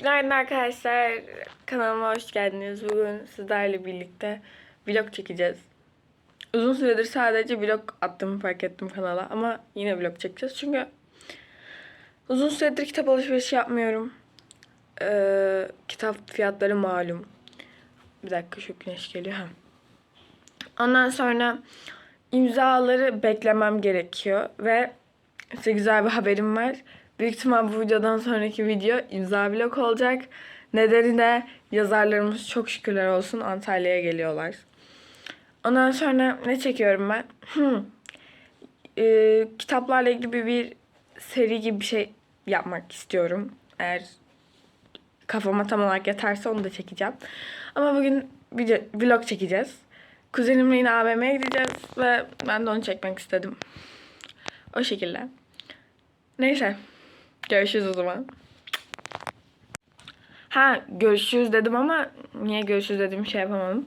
Günaydın arkadaşlar. Kanalıma hoş geldiniz. Bugün sizlerle birlikte vlog çekeceğiz. Uzun süredir sadece vlog attığımı fark ettim kanala ama yine vlog çekeceğiz. Çünkü uzun süredir kitap alışverişi yapmıyorum. Ee, kitap fiyatları malum. Bir dakika şu güneş geliyor. Ondan sonra imzaları beklemem gerekiyor ve size güzel bir haberim var. Büyük ihtimal bu videodan sonraki video imza vlog olacak. Nedeni de yazarlarımız çok şükürler olsun Antalya'ya geliyorlar. Ondan sonra ne çekiyorum ben? Hmm. Ee, kitaplarla ilgili bir seri gibi bir şey yapmak istiyorum. Eğer kafama tam olarak yeterse onu da çekeceğim. Ama bugün video, vlog çekeceğiz. Kuzenimle yine AVM'ye gideceğiz ve ben de onu çekmek istedim. O şekilde. Neyse. Görüşürüz o zaman. Ha görüşürüz dedim ama niye görüşürüz dedim şey yapamadım.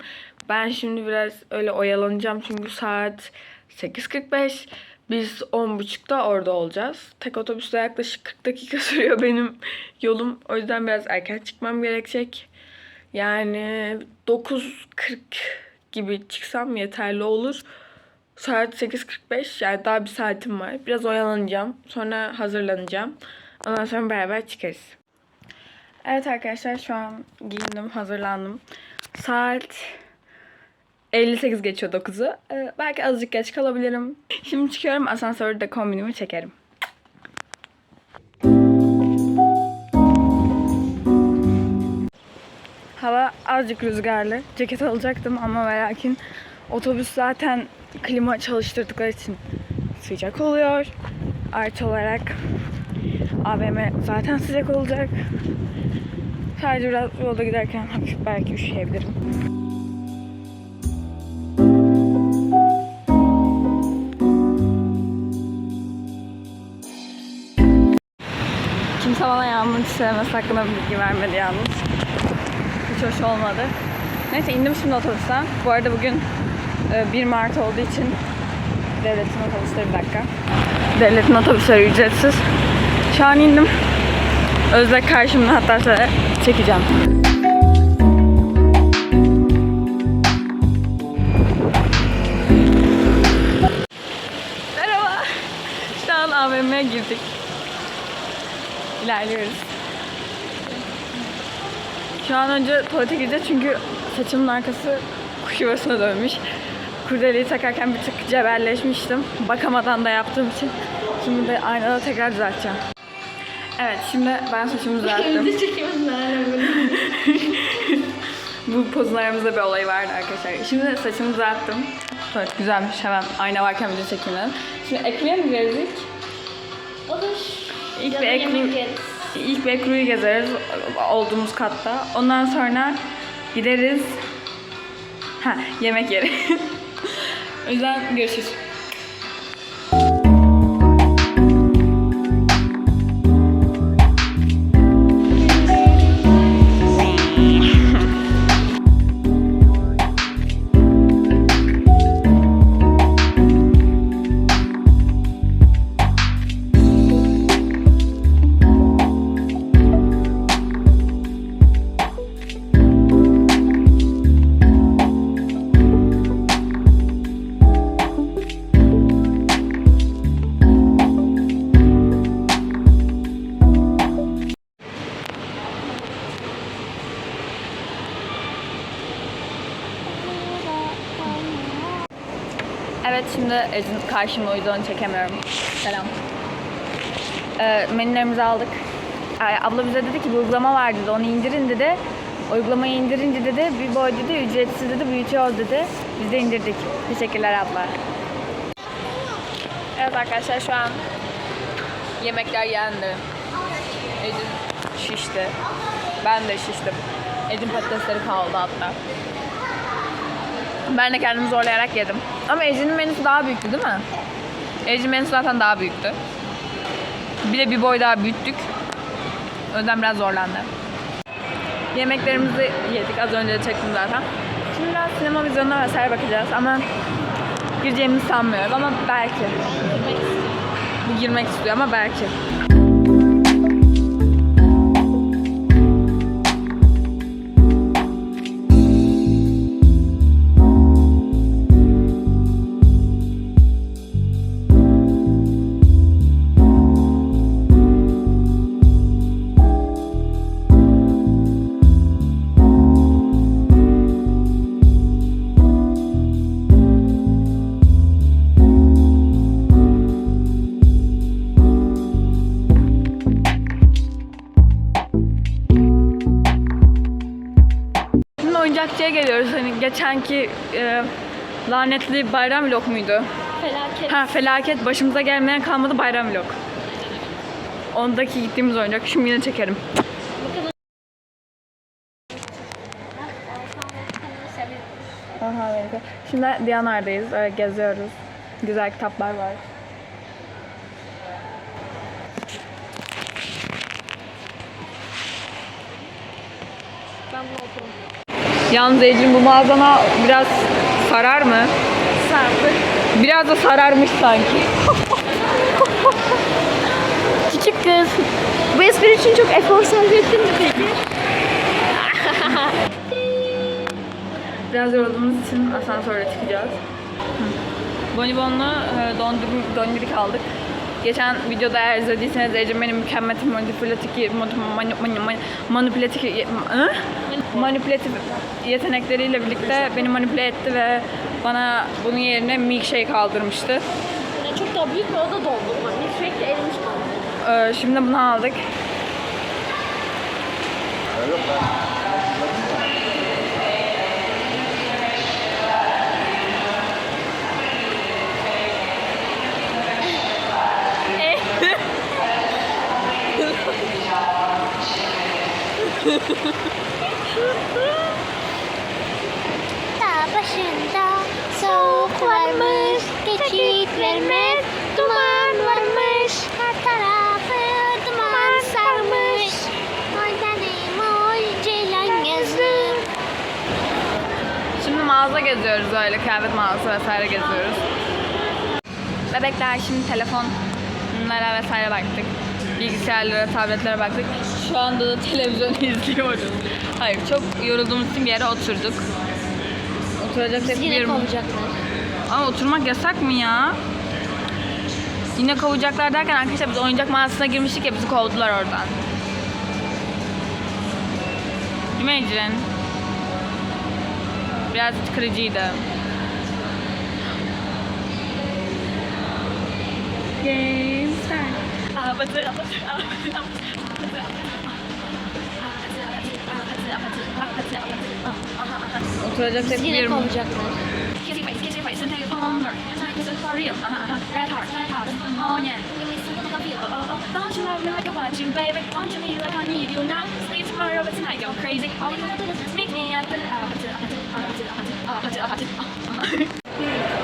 Ben şimdi biraz öyle oyalanacağım çünkü saat 8.45. Biz 10.30'da orada olacağız. Tek otobüste yaklaşık 40 dakika sürüyor benim yolum. O yüzden biraz erken çıkmam gerekecek. Yani 9.40 gibi çıksam yeterli olur. Saat 8.45 yani daha bir saatim var. Biraz oyalanacağım. Sonra hazırlanacağım. Ondan sonra beraber çıkarız. Evet arkadaşlar şu an giyindim, hazırlandım. Saat 58 geçiyor 9'u. Ee, belki azıcık geç kalabilirim. Şimdi çıkıyorum asansörde kombinimi çekerim. Hava azıcık rüzgarlı. Ceket alacaktım ama ve lakin otobüs zaten klima çalıştırdıkları için sıcak oluyor. Artı olarak AVM zaten sıcak olacak. Sadece biraz yolda giderken hafif belki üşüyebilirim. Kimse bana yağmur sevmesi hakkında bilgi vermedi yalnız. Hiç hoş olmadı. Neyse indim şimdi otobüsten. Bu arada bugün e, 1 Mart olduğu için devletin otobüsleri bir dakika. Devletin otobüsleri ücretsiz. Şu an indim. Özlek karşımda hatta size çekeceğim. Merhaba. Şu an AVM'ye girdik. İlerliyoruz. Şu an önce tuvalete gireceğiz çünkü saçımın arkası kuş yuvasına dönmüş. Kurdeleyi takarken bir tık cebelleşmiştim. Bakamadan da yaptığım için. Şimdi de aynada tekrar düzelteceğim. Evet şimdi ben saçımı düzelttim. Böyle? Bu pozlarımızda bir olay vardı arkadaşlar. Şimdi saçımı düzelttim. Evet güzelmiş hemen ayna varken video çekeyim dedim. Şimdi Ekru'ya mı gezdik? Olur. İlk Ya bir Ekru, yemek yeriz. ilk bir Ekru'yu gezeriz olduğumuz katta. Ondan sonra gideriz. Ha yemek yeri. o yüzden görüşürüz. Şimdi Ecin karşımda onu çekemiyorum. Selam. Ee, menülerimizi aldık. Ay, abla bize dedi ki bir uygulama var dedi onu indirin dedi. Uygulamayı indirince dedi bir boy dedi ücretsiz dedi büyütüyoruz dedi. Biz de indirdik. Teşekkürler abla. Evet arkadaşlar şu an yemekler yendi. Ecin şişti. Ben de şiştim. Ecin patatesleri kaldı hatta. Ben de kendimi zorlayarak yedim. Ama Ece'nin menüsü daha büyüktü değil mi? Ece'nin menüsü zaten daha büyüktü. Bir de bir boy daha büyüttük. O yüzden biraz zorlandı. Yemeklerimizi yedik. Az önce de çektim zaten. Şimdi biraz sinema vizyonuna vesaire bakacağız ama gireceğimizi sanmıyorum ama belki. Girmek istiyor ama belki. Geçenki e, lanetli bayram vlog muydu? Felaket. Ha felaket başımıza gelmeyen kalmadı bayram vlog. Ondaki gittiğimiz oyuncak. Şimdi yine çekerim. Aha, evet. Şimdi Diyanar'dayız. Öyle geziyoruz. Güzel kitaplar var. Ben bunu okurum. Yalnız Ecrin bu mağazana biraz sarar mı? Sardı. Biraz da sararmış sanki. Küçük kız. Bu espri için çok efor sarf ettin mi peki? Biraz yorulduğumuz için asansörle çıkacağız. Bonibonlu e, dondur, dondurik aldık. Geçen videoda eğer izlediyseniz Ecem benim mükemmel manipülatif manipülatif manipülatif yetenekleriyle birlikte beni manipüle etti ve bana bunun yerine milkshake aldırmıştı. Yani çok daha büyük ve o da dondurma. Milkshake de erimiş kaldı. Ee, şimdi bunu aldık. Dağ başında soğuk varmış, geçit vermez, duman varmış, her tarafı duman sarmış. Oy benim oy ceylan gözlüm. Şimdi mağaza geziyoruz öyle kıyafet mağazası vesaire geziyoruz. Bebekler şimdi telefonlara vesaire baktık. Bilgisayarlara, tabletlere baktık. Şu anda da televizyon izliyoruz. Hayır çok yorulduğumuz için bir yere oturduk. Oturacak tek bir Yine yerim. Ama oturmak yasak mı ya? Yine kovacaklar derken arkadaşlar biz oyuncak mağazasına girmiştik ya bizi kovdular oradan. Değil mi Ecrin? Biraz kırıcıydı. Oturacak tek bir Yine yerim. kovacaklar.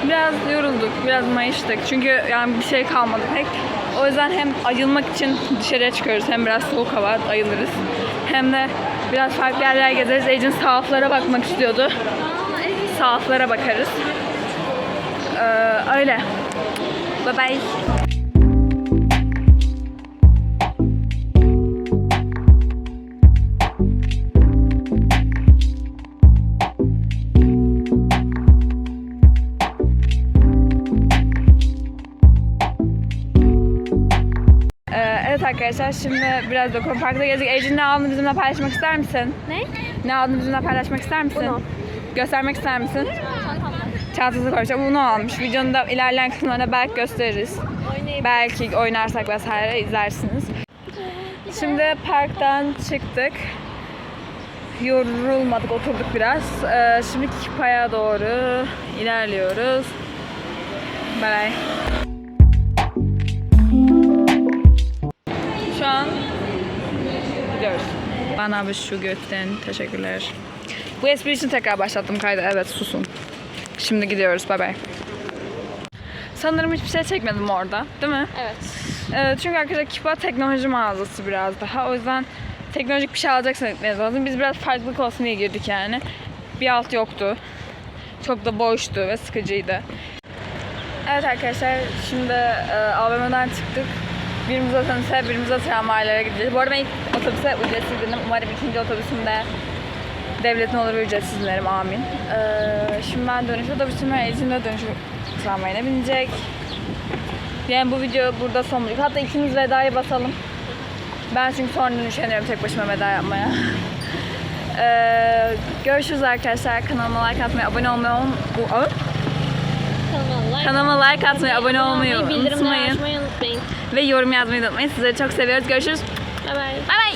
Biraz yorulduk, biraz mayıştık. Çünkü yani bir şey kalmadı pek. O yüzden hem ayılmak için dışarıya çıkıyoruz. Hem biraz soğuk hava ayılırız. Hem de biraz farklı yerler gezeriz. Ecin sahaflara bakmak istiyordu. Sahaflara bakarız. Ee, öyle. Bye bye. Arkadaşlar şimdi biraz da parkta gezdik. Ecin ne aldığını bizimle paylaşmak ister misin? Ne? Ne aldığını bizimle paylaşmak ister misin? Bunu. Göstermek ister misin? Çantası koymuş ama bunu almış. Videonun da ilerleyen kısımlarında belki gösteririz. Belki oynarsak vesaire izlersiniz. Şimdi parktan çıktık. Yorulmadık, oturduk biraz. Ee, şimdi Kipa'ya doğru ilerliyoruz. Bye an gidiyoruz. Bana bir şu götten teşekkürler. Bu espri için tekrar başlattım kaydı. Evet susun. Şimdi gidiyoruz. Bye bye. Sanırım hiçbir şey çekmedim orada. Değil mi? Evet. Evet, çünkü arkadaşlar Kipa teknoloji mağazası biraz daha. O yüzden teknolojik bir şey alacaksan gitmeniz lazım. Biz biraz farklılık olsun diye girdik yani. Bir alt yoktu. Çok da boştu ve sıkıcıydı. Evet arkadaşlar şimdi e, AVM'den çıktık. Birimiz otobüse, birimiz de tramvaylara gideceğiz. Bu arada ben ilk otobüse ücretsiz bindim. Umarım ikinci otobüsümde devletin olur ve ücretsiz binerim. Amin. Ee, şimdi ben dönüş otobüsüme, Ecin de dönüş tramvayına binecek. Yani bu video burada son bulacak. Hatta ikimiz vedayı basalım. Ben çünkü sonradan üşeniyorum tek başıma veda yapmaya. Ee, görüşürüz arkadaşlar. Kanalıma like atmayı, abone olmayı? Kanalıma like. Kanalıma like atmayı, abone olmayı unutmayın. açmayı unutmayın. Ve yorum yazmayı unutmayın. Sizleri çok seviyoruz. Görüşürüz. Bye bye. Bay bay.